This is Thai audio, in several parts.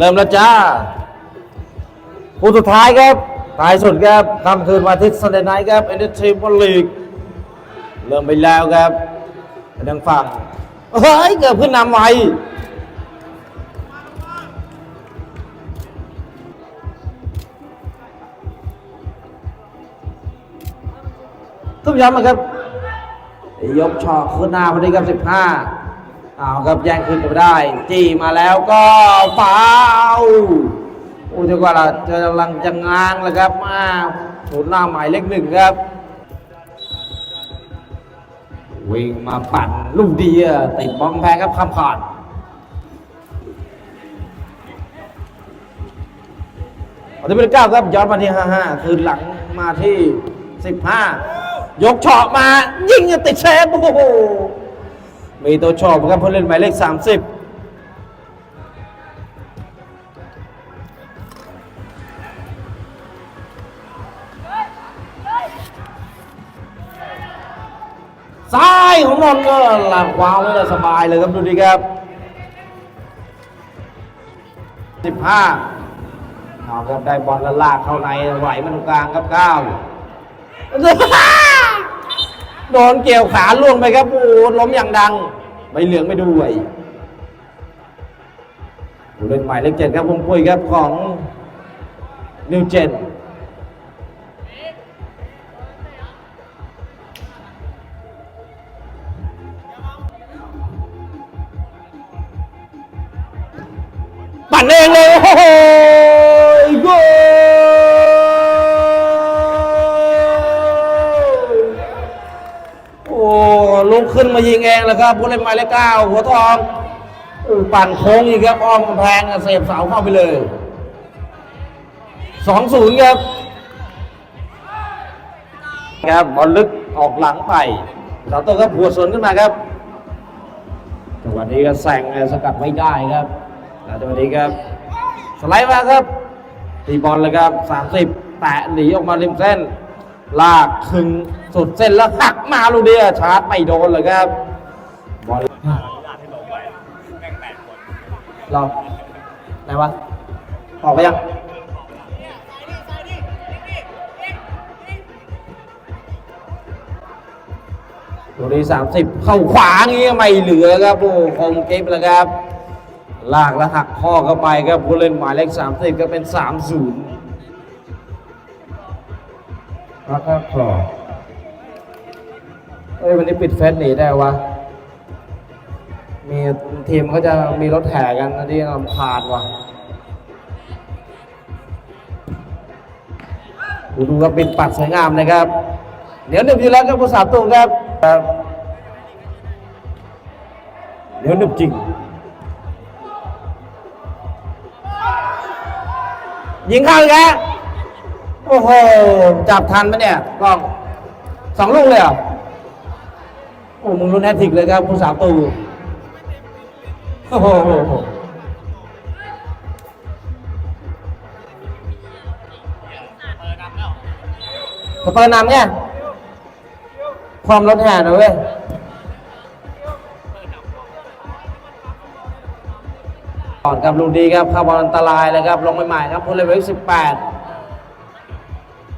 เริ่มแล้วจ้าคู่สุดท้ายครับท้ายสุดครับค่ำคืนวันอาทิตย์ซันเดย์ไนท์ครับเอ็นเตอร์เทนเมนต์ลีกเริ่มไปแล้วครับทางฝั่งเฮ้ยเกือบขึ้นนำไวทุกย้ำนะครับยกชอตขึ้นหน้าพอดีครับสิบห้า เอาครับแย่งคืนกันไปได้ จี้มาแล้วก็ฟาวโอ้จังหวะละจะกำลังจะง้างแล้วครับมาศูนย์หน้าหมายเลขหนึ่งครับ วิ่งมาปั่นลูกดีติดบ้อลแพ้ครับคำขาดวันที่เป็นเก้าครับย้อนมาที่ห้าห้าคืนหลังมาที่สิบห้ายกเฉาะมา ยิงติดเชฟโอ้โห มีตัวชอบครับผู้เล่นหมายเลขสามสิบซ้ายของนนท์ก็หลักวางไว้เลยสบายเลยครับดูดีครับสิบห้าเอาครับได้บอลแล้วลากเข้าในไหวมันตรงกลางครับเก้า โดนเกี่ยวขาล่วงไปครับโอ้ล้มอย่างดังไม่เหลืองไม่ด้วยผู้เล่นหมายเลขเจ็ดครับวงปุ้ยครับของนิวเจน ลุกขึ้นมายิงเองแล้วครับผู้เล่นหมายเลขเก้าหัวทองปั่นโค้งอีกครับอ้อมกำแพงเสียบเสาเข้าไปเลยสองศูนย์ครับครับบอลลึกออกหลังไปสาโต้ครับหัวสวนขึ้นมาครับจังหวะนี้ก็แซงสกัดไม่ได้ครับแล้วจังหวะนี้ครับสไลด์มาครับตีบอลเลยครับ30แตะหนีออกมาริมเส้น ลากคึง สุดเส้นแล้วหักมาลูกเดียชาร์จไม่โดนเลยครับบอลรอไหนวะออกไปยังตัวนี้สามสิบเข้าขวางี้ไม่เหลือครับโอ้คมเก็บแล้วครับ ลากแล้วหักข้อเข้าไปครับผู้เล่นหมายเลขสามสิบก็เป็นสามศูนย์พักครับขอ เอ้ยวันนี้ปิดเฟสหนีได้วะ มีทีมเขาจะมีรถแห่กันอันนี้ลำพานว่ะดูดูครับปิดปัดสวยงามนะครับ เดี๋ยวหนึบอยู่แล้วครับผู้สาตัวครับครับเดี๋ยวหนึบจริง ยิงเข้าอีกแล้วโอ้โห จับทันไหมเนี่ยกล้องสองลูกเลยเหรอ โอ้มึงรุนแฮตทริกเลยครับผู้สาวตูโอ้โหสเปอร์นำเนี่ยความรถแห่นะเว้ยก่อนกับลูกดีครับเข้าบอลอันตรายเลยครับ ลงใหม่ๆครับผู้เล่นหมายเลสิบแปด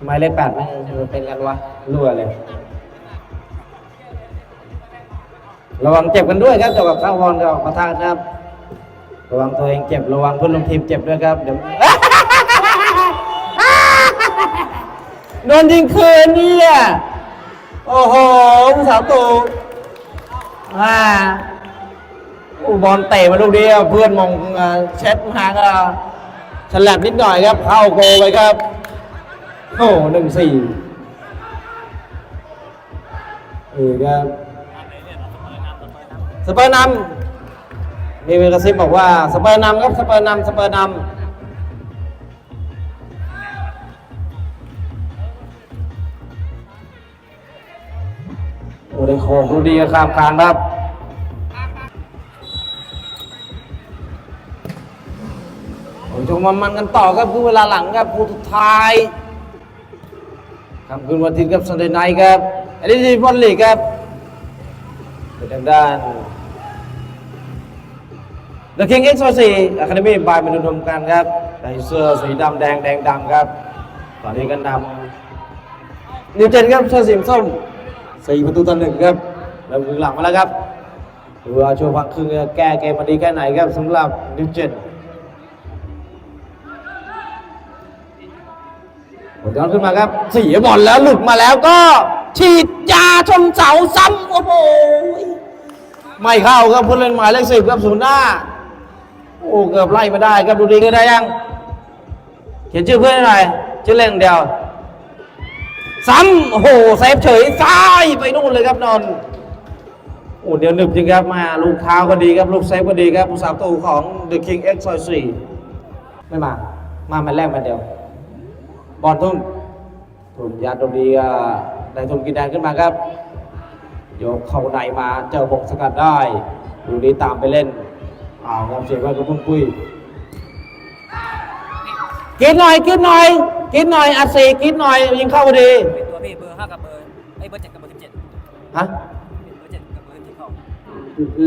หมายเลขแปดไม่เป็นกันวะรั่วเลย ระวังเจ็บกันด้วยครับเกี่ยวกับข้าบอลกับประธานครับ ระวังตัวเองเจ็บระวังเพื่อนร่วมทีมเจ็บด้วยครับเดี๋ยวโดนยิงคืนเนี่ยโอ้โหผู้สาวตูอ่าอุบอลเตะมาลูกเดียวเพื่อนมองเช็ดมาก็ฉลับนิดหน่อยครับ เข้าโกไปครับโอ้หนึ่งสี่เออครับ สเปอร์นำมีเวกระซิบบอกว่าสเปอร์นำครับสเปอร์นำสเปอร์นำโอ้ได้โคดูดีข้ามคานครับผมชมมันมันกันต่อครับคือเวลาหลังครับคู่สุดท้ายคำคืนวันทิตย์ครับซันเดย์ไนท์ครับอันนี้ที่บอลลีกครับไปทางด้าน The King X 4 Academy by มนุษย์กันครับในเสื้อสีดำแดงแดงดำครับ ตอนนี้ก็นำนิวเจนครับเสื้อสีส้มสี่ประตูต่อหนึ่งครับเริ่มครึ่งหลังมาแล้วครับดูว่าช่วงพักครึ่งแก้เกมมาดีแค่ไหนครับสำหรับนิวเจนผลย้อนขึ้นมาครับเสียบอลแล้วหลุดมาแล้วก็ ฉีดยาชนเสาซ้ำโอ้โหไม่เข้าครับผู้เล่นหมายเลขสิบครับศูนย์หน้า โอ้เกือบไล่มาได้ครับดูดีก็ได้ยัง เขียนชื่อเพื่อนห้หน่อยชื่อเล่นเดียว ซ้ำโอ้โหเซฟเฉยซ้ายไปนู่นเลยครับนอนโอ้เดี๋ยวหนึบจริงครับมาลูกเท้าก็ดีครับลูกเซฟก็ดีครับผู้สาวตูของ The King X ซอยสี่ไม่มา มามันแรกมาเดียว บอลทุ่มทุ่มยาตรงดีก็ได้ทุ่มกินแดนขึ้นมาครับยกเข้าในมาเจอบกสกัดได้ ดูดีตามไปเล่น อ้าวครับเสียว่าก็พุ่งปุ้ยกินหน่อยกินหน่อย กินหน่อยอัดสีกินหน่อยยิงเข้าพอดีเป็นตัวพี่เบอร์ห้ากับเบอร์ไอ้ยเบอร์เจ็ดกับเบอร์สิบเจ็ดฮะเป็นเบอร์เจ็ดกับเบอร์สิบเข้า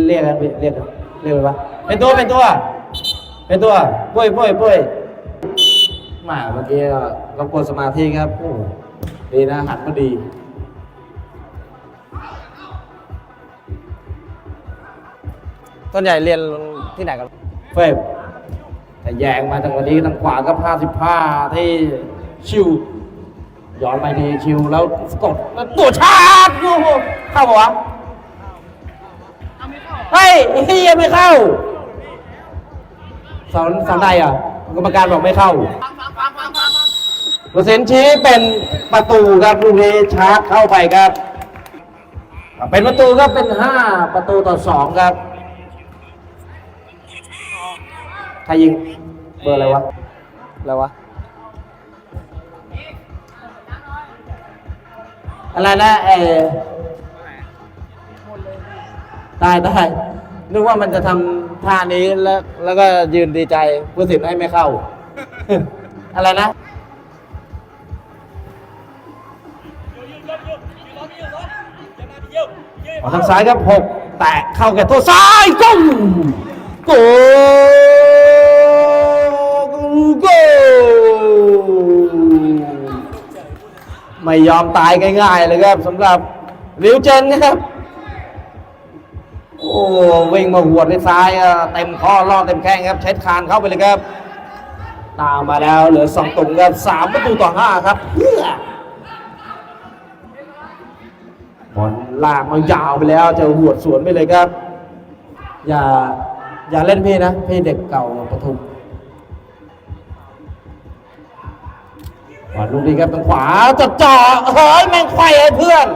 เรียกกันเรียกกันเรียกไปปะเป็นตัวเป็นตัว เป็นตัวปุ้ยปุ้ยปุ้ยแหมาเมื่อกี้เรากวนสมาธิครับโอ้โหดีนะหันมา ดีต้นใหญ่เรียนที่ไหนกันเฟมแต่แยงมาทางวันนี้ทางขวาก็พาสิบห้าที่ชิวย้อนไปที่ชิวแล้วกดแล้วตัวชาร์จโอ้โหเข้าปะวะเฮ้ยเฮียไม่เข้าสอนสอนใดอะกรรมการบอกไม่เข้าเปอร์เซ็นต์ชี้เป็นประตูครับลูกนี้ชาร์จเข้าไปครับ เป็นประตูครับเป็นห้าประตูต่อสองครับ ใครยิง เบอร์อะไรวะ อะไรวะ อะไรนะเออได้ได้นึกว่ามันจะทำท่านี้แล้ว แล้วก็ยืนดีใจผู้สินให้ไม่เข้า อะไรนะออกทางซ้ายครับหกแตะเข้าแก่ตัวซ้ายก้งโกโไม่ยอมตายง่ายๆเลยครับสำหรับวิวเจนนะครับโอ้วิ่งมาหัวดในซ้ายเต็มข้อล่อเต็มแข้งครับ เช็ดคานเข้าไปเลยครับ ตามมาแล้วเหลือสองตุ่มครับสามประตูต่อห้าครับเพื่อบอลลากมายาวไปแล้วจะหัวสวนไปเลยครับ อย่าอย่าเล่นพี่นะพี่เด็กเก่าปทุม บอลลูกนี้ครับทางขวาจัดจ่อเฮ้ยแม่งไขว้ให้เพื่อน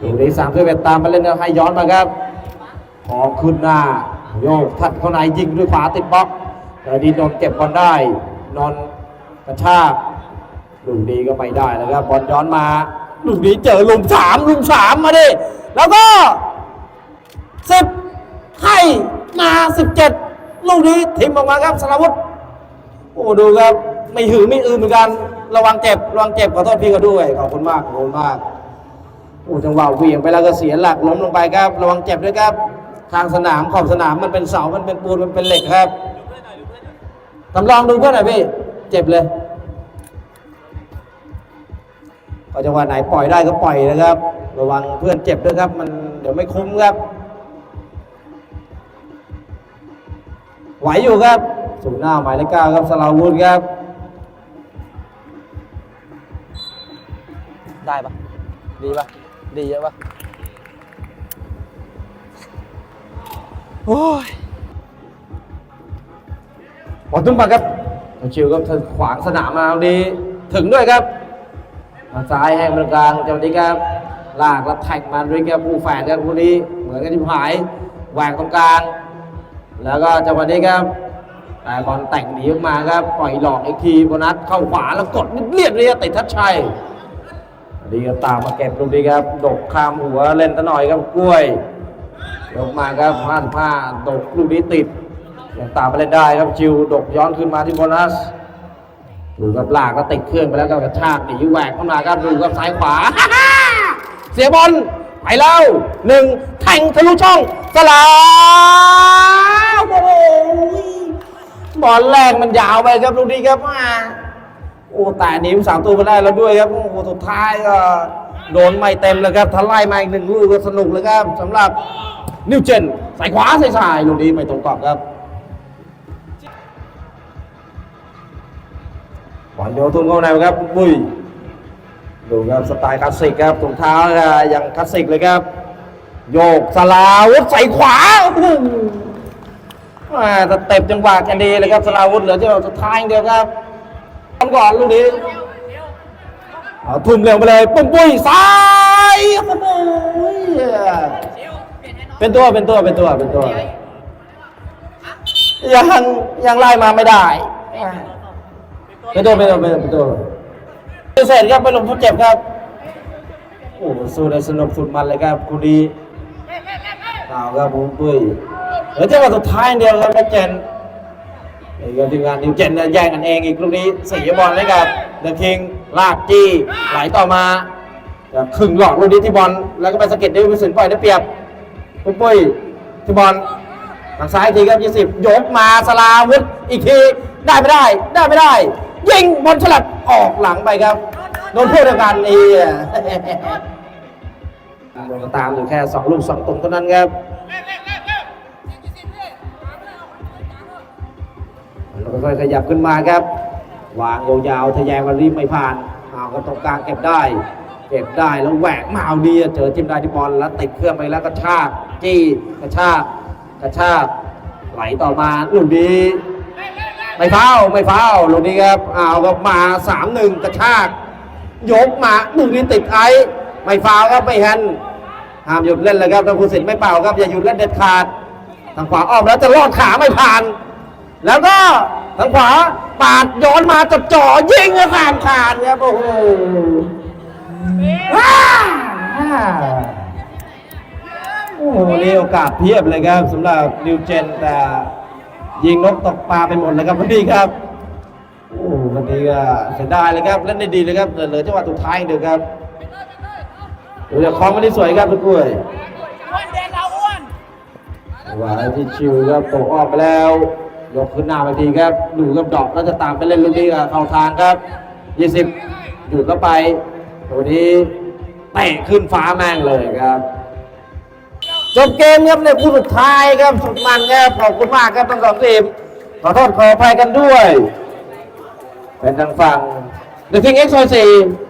ลูกนี้สามสิบเอ็ดตามมาเล่นให้ย้อนมาครับขอขึ้นหน้าโยกทัดเข้าในยิงด้วยขวาติดบล็อกแต่ดีนนเก็บบอลได้ นอนกระชากลูกนี้ก็ไม่ได้แล้วครับบอลย้อนมาลูกนี้เจอลุมสามลุมสามมาดิแล้วก็สิบให้มาสิบเจ็ดลูกนี้ทิมออกมาครับสารวุฒิโอ้ดูครับ ไม่หือไม่อือเหมือนกันระวังเจ็บระวังเจ็บขอโทษพี่ก็ด้วยขอบคุณมากขอบคุณมากโอ้จังหวะเหวี่ยงไปแล้วก็เสียหลักล้มลงไปครับ ระวังเจ็บด้วยครับ ทางสนามขอบสนามมันเป็นเสามันเป็นปูนมันเป็นเหล็กครับทำลองดูเพื่อนหน่อยพี่เจ็บเลยก็จังหวะไหนปล่อยได้ก็ปล่อยนะครับ ระวังเพื่อนเจ็บด้วยครับ มันเดี๋ยวไม่คุ้มครับ ไหวอยู่ครับสูงหน้าหมายเลขเก้าครับสลาวุธครับ ได้ปะดีปะดีเยอะปะโอ้ยบอลตุ้มมาครับชิวครับเธอขวางสนามมาเอาดี ถึงด้วยครับทางซ้ายให้บริการจังหวะนี้ครับ ลากแล้วแท็กมาด้วยครับผู้แฝดครับคู่นี้ เหมือนกันที่หายแหวกตรงกลาง แล้วก็จังหวะนี้ครับแต่บอลแต่งหนีออกมาครับ ปล่อยหลอกอีกทีโบนัสเข้าขวาแล้วกดเรียบเรียบติดทัชชัย ดีก็ตามมาเก็บลูกนี้ครับ ดกข้ามหัวเล่นตะหน่อยครับกล้วยยกมาครับพลาดผ้าดกลูกนี้ติดยังตามไปเล่นได้ครับจิวดกย้อนขึ้นมาที่โบนัสดูครับลากก็ติดเครื่องไปแล้วก็กระชากหนีแหวกเข้ามาครับดูครับซ้ายขวา เสียบอลไปแล้วหนึ่งแทงทะลุช่องสลาโอ้โหบอลแรกมันยาวไปครับลูกนี้ครับมา โอ้แต่หนีสามตัวมาได้แล้วด้วยครับโอ้โหสุดท้ายก็โดนไม่เต็มเลยครับทลายมาอีกหนึ่งลูกก็สนุกเลยครับสำหรับนิวเจนใส่ขวาใส่ซ้ายลูกนี้ไม่ตรงกรอบครับบอลโยนทุ่มเข้าในครับปุ้ยดูครับสไตล์คลาสสิกครับถุงเท้าก็ยังคลาสสิกเลยครับ โยกสลาวุธใส่ขวาอ้โหแม่เต็ปจังหวะกันดีเลยครับสลาวุธเหลือที่เราสุดท้ายเดียวครับ ก่อนลูกนี้ทุ่มเร็วไปเลย ปุ้งปุ้ยซ้ายโอ้โหเป็นตัวเป็นตัวเป็นตัวเป็นตัว ยังยังไล่มาไม่ได้เป็นตัวเป็นตัวเป็นตัวเสร็จครับไปลงทดเจ็บครับโอ้โหสู้ได้สนุกสุดมันเลยครับคุณดีเอาครับผมปุ้ยเหลือจังหวะสุดท้ายเดียวครับแม็กเจน นี่ก็ทีมงานนิวเจนแย่งกันเองอีกลูกนี้เสียบอลเลยครับเดอะคิงลากจี้ไหลต่อมาแบบครึ่งหลอกลูกนี้ที่บอลแล้วก็ไปสะเก็ดด้วยวิสินปล่อยได้เปรียบปุ้ยปุ้ยที่บอลทางซ้ายทีครับยี่สิบยกมาสลาวุธอีกทีได้ไม่ได้ได้ไม่ได้ ยิงบอลฉลับออกหลังไปครับโดนพูดเดียวกันนี่ตามอยู่แค่สองลูกสองตรงเท่านั้นครับ ค่อยขยับขึ้นมาครับ วางยาวๆทะแยงวันรีบไม่ผ่านเอาก็ตรงกลางเก็บได้ เก็บได้แล้วแหวกมาเอาดีเจอจิ้มได้ที่บอลแล้วติดเครื่องไปแล้วกระชากจี้กระชากกระชากไหลต่อมาลูกนี้ไม่เฝ้าไม่เฝ้าลูกนี้ครับเอาก็มาสามหนึ่งกระชากยกมาลูกนี้ติดไอ้ไม่ฟาครับไม่แฮนห้ามหยุดเล่นเลยครับทางผู้สินไม่เป่าครับอย่าหยุดเล่นเด็ดขาดทางขวาอ้อมแล้วจะลอดขาไม่ผ่าน แล้วก็ทางขวาปาดย้อนมาจับจ่อยิงก็ผ่านขาดครับโอ้โหว้าวโอ้โหนี่โอกาสเพียบเลยครับสำหรับนิวเจนแต่ยิงนกตกปลาไปหมดเลยครับวันนี้ครับโอ้วันนี้ก็เสียดายเลยครับเล่นได้ดีเลยครับเหลือจังหวะสุดท้ายอย่างเดียวครับดูจากคล้องมันได้สวยครับทุกคนหวานที่ชิวครับตกออกไปแล้ว ยกขึ้นหน้าไปทีครับดูครับดอกแล้วจะตามไปเล่นลูกนี้กับเข้าทางครับ 20หยุดแล้วไปตัวนี้เตะขึ้นฟ้าแม่งเลยครับจบเกมครับในคู่สุดท้ายครับสุดมันครับขอบคุณมากครับทั้งสองทีมขอโทษขออภัยกันด้วย เป็นทางฝั่ง The King X 4